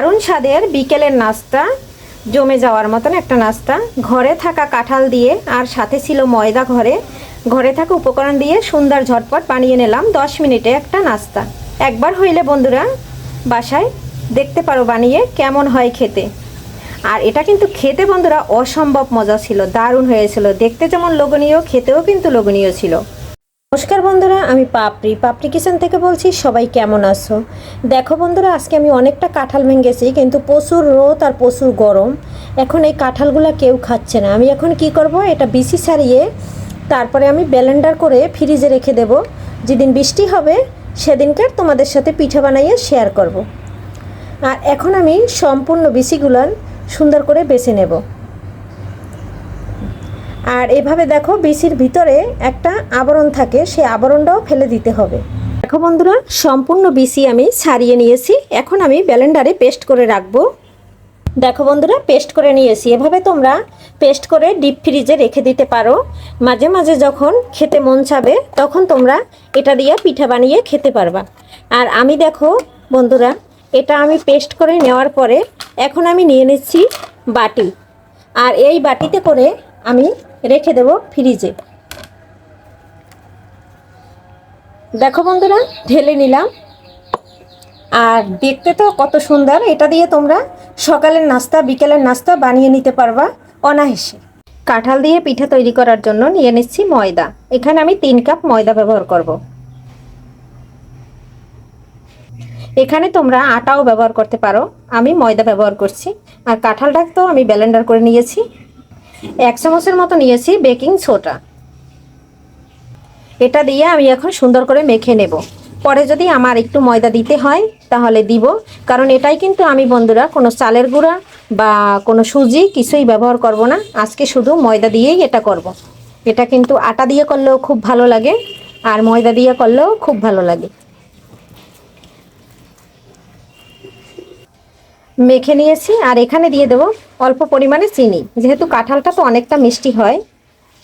দারুণ স্বাদের বিকেলের নাস্তা, জমে যাওয়ার মতন একটা নাস্তা। ঘরে থাকা কাঁঠাল দিয়ে আর সাথে ছিল ময়দা ঘরে। ঘরে থাকা উপকরণ দিয়ে সুন্দর ঝটপট বানিয়ে নিলাম দশ মিনিটে একটা নাস্তা। একবার হইলে বন্ধুরা, বাসায় দেখতে পারো বানিয়ে কেমন হয় খেতে। আর এটা কিন্তু খেতে বন্ধুরা অসম্ভব মজা ছিল, দারুণ হয়েছিল। দেখতে যেমন লোভনীয়, খেতেও কিন্তু লোভনীয় ছিল। নমস্কার বন্ধুরা, আমি পাপড়ি। পাপড়ি কিচেন থেকে বলছি, সবাই কেমন আছো? দেখো বন্ধুরা, আজকে আমি অনেকটা কাঁঠাল ভেঙেছি, কিন্তু প্রচুর রোদ আর প্রচুর গরম। এখন এই কাঁঠালগুলো কেউ খাচ্ছে না। আমি এখন কি করব, এটা বিসি ছাড়িয়ে তারপরে আমি ব্যালেন্ডার করে ফ্রিজে রেখে দেব। যেদিন বৃষ্টি হবে সেদিনকার তোমাদের সাথে পিঠা বানাইয়ে শেয়ার করব। আর এখন আমি সম্পূর্ণ বিসিগুলান সুন্দর করে বেছে নেব। আর এভাবে দেখো বিসির ভিতরে একটা আবরণ থাকে, সেই আবরণটাও ফেলে দিতে হবে। দেখো বন্ধুরা, সম্পূর্ণ বিসি আমি ছাড়িয়ে নিয়েছি। এখন আমি ব্যালেন্ডারে পেস্ট করে রাখব। দেখো বন্ধুরা, পেস্ট করে নিয়েছি। এভাবে তোমরা পেস্ট করে ডিপ ফ্রিজে রেখে দিতে পারো। মাঝে মাঝে যখন খেতে মন চাবে, তখন তোমরা এটা দিয়ে পিঠা বানিয়ে খেতে পারবা। আর আমি দেখো বন্ধুরা, এটা আমি পেস্ট করে নেওয়ার পরে এখন আমি নিয়ে নিচ্ছি বাটি। আর এই বাটিতে করে আমি রেখে দেব ফ্রিজে দেখো বন্ধুরা, ঢেলে নিলাম। আর দেখতে তো কত সুন্দর, এটা দিয়ে তোমরা সকালের নাস্তা, বিকেলের নাস্তা বানিয়ে নিতে পারবা অনায়াসে। কাঁঠাল দিয়ে পিঠা তৈরি করার জন্য নিয়ে নিচ্ছি ময়দা। এখানে আমি তিন কাপ ময়দা ব্যবহার করব। এখানে তোমরা আটাও ব্যবহার করতে পারো। আমি ময়দা ব্যবহার করছি। আর কাঁঠালটা তো আমি ব্যালেন্ডার করে নিয়েছি। এক চামচের মতো নিয়েছি বেকিং সোডা। এটা দিয়ে আমি এখন সুন্দর করে মেখে নেব। পরে যদি আমার একটু ময়দা দিতে হয়, তাহলে দিব। কারণ এটাই কিন্তু আমি বন্ধুরা কোনো চালের গুঁড়া বা কোনো সুজি কিছুই ব্যবহার করব না। আজকে শুধু ময়দা দিয়েই এটা করব। এটা কিন্তু আটা দিয়ে করলেও খুব ভালো লাগে, আর ময়দা দিয়ে করলেও খুব ভালো লাগে। মেখে নিয়েছি আর এখানে দিয়ে দেবো অল্প পরিমাণে চিনি। যেহেতু কাঁঠালটা তো অনেকটা মিষ্টি হয়,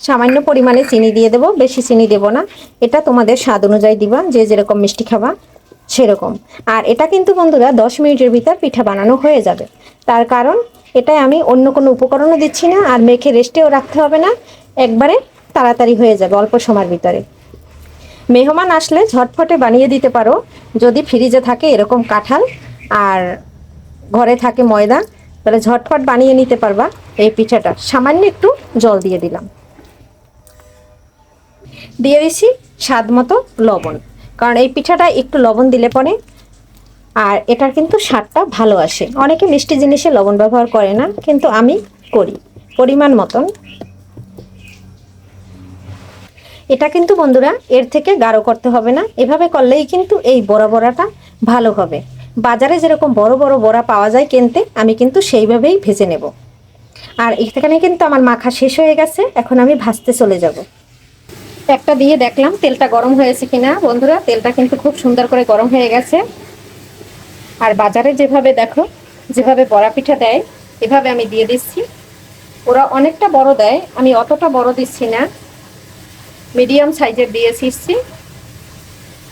সামান্য পরিমাণে চিনি দিয়ে দেবো, বেশি চিনি দেবো না। এটা তোমাদের স্বাদ অনুযায়ী দিবা, যে যেরকম মিষ্টি খাবা সেরকম। আর এটা কিন্তু বন্ধুরা দশ মিনিটের ভিতর পিঠা বানানো হয়ে যাবে। তার কারণ এটাই আমি অন্য কোনো উপকরণও দিচ্ছি না আর মেখে রেস্টেও রাখতে হবে না, একবারে তাড়াতাড়ি হয়ে যাবে অল্প সময়ের ভিতরে। মেহমান আসলে ঝটফটে বানিয়ে দিতে পারো, যদি ফ্রিজে থাকে এরকম কাঁঠাল আর ঘরে থাকে ময়দা, তাহলে ঝটপট বানিয়ে নিতে পারবা এই পিঠাটা। সামান্য একটু জল দিয়ে দিলাম। দিয়ে দিছি স্বাদ মতো লবণ। কারণ এই পিঠাটা একটু লবণ দিলে পরে আর এটার কিন্তু স্বাদটা ভালো আসে। অনেকে মিষ্টি জিনিসে লবণ ব্যবহার করে না, কিন্তু আমি করি, পরিমাণ মতন। এটা কিন্তু বন্ধুরা, এর থেকে গাঢ় করতে হবে না। এভাবে করলেই কিন্তু এই বড়া বড়াটা ভালো হবে। বাজারে যেরকম বড় বড় বড়া পাওয়া যায় কিনতে, আমি কিন্তু সেইভাবেই ভেজে নেব। আর এখানে কিন্তু আমার মাখা শেষ হয়ে গেছে, এখন আমি ভাজতে চলে যাব। একটা দিয়ে দেখলাম তেলটা গরম হয়েছে কিনা। বন্ধুরা, তেলটা কিন্তু খুব সুন্দর করে গরম হয়ে গেছে। আর বাজারে যেভাবে দেখো, যেভাবে বড়া পিঠা দেয়, এভাবে আমি দিয়ে দিচ্ছি। ওরা অনেকটা বড় দেয়, আমি অতটা বড় দিচ্ছি না। মিডিয়াম সাইজের দিয়ে ছিঁড়ছি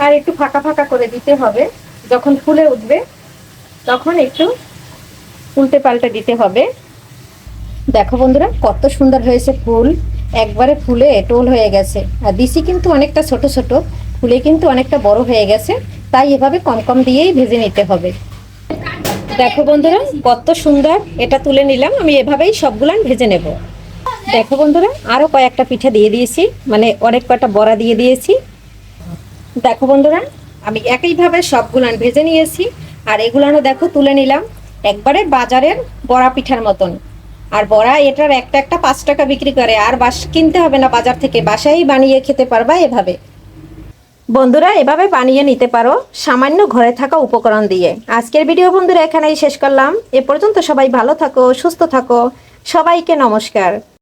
আর একটু ফাঁকা ফাঁকা করে দিতে হবে। যখন ফুলে উঠবে, তখন একটু উল্টে পাল্টে দিতে হবে। দেখো বন্ধুরা, কত সুন্দর হয়েছে ফুল। একবারে ফুলে টোল হয়ে গেছে। আর দিশি কিন্তু অনেকটা ছোট ছোট, ফুলে কিন্তু অনেকটা বড় হয়ে গেছে। তাই এভাবে কম কম দিয়েই ভেজে নিতে হবে। দেখো বন্ধুরা, কত সুন্দর এটা তুলে নিলাম। আমি এভাবেই সবগুলান ভেজে নেব। দেখো বন্ধুরা আরও কয়েকটা পিঠা দিয়ে দিয়েছি। মানে অনেক কটা বড়া দিয়ে দিয়েছি। দেখো বন্ধুরা আমি একইভাবে সবগুলান ভেজে নিয়েছি। আর এগুলানও দেখো, তুলে নিলাম। একবারে বাজারের বড়া পিঠার মতন। আর বড়া এটার একটা একটা পাঁচ টাকা বিক্রি করে। আর বাস কিনতে হবে না বাজার থেকে। বাসায় বানিয়ে খেতে পারবা এভাবে। বন্ধুরা, এভাবে বানিয়ে নিতে পারো সামান্য ঘরে থাকা উপকরণ দিয়ে। আজকের ভিডিও বন্ধুরা এখানেই শেষ করলাম। এ পর্যন্ত সবাই ভালো থাকো, সুস্থ থাকো। সবাইকে নমস্কার।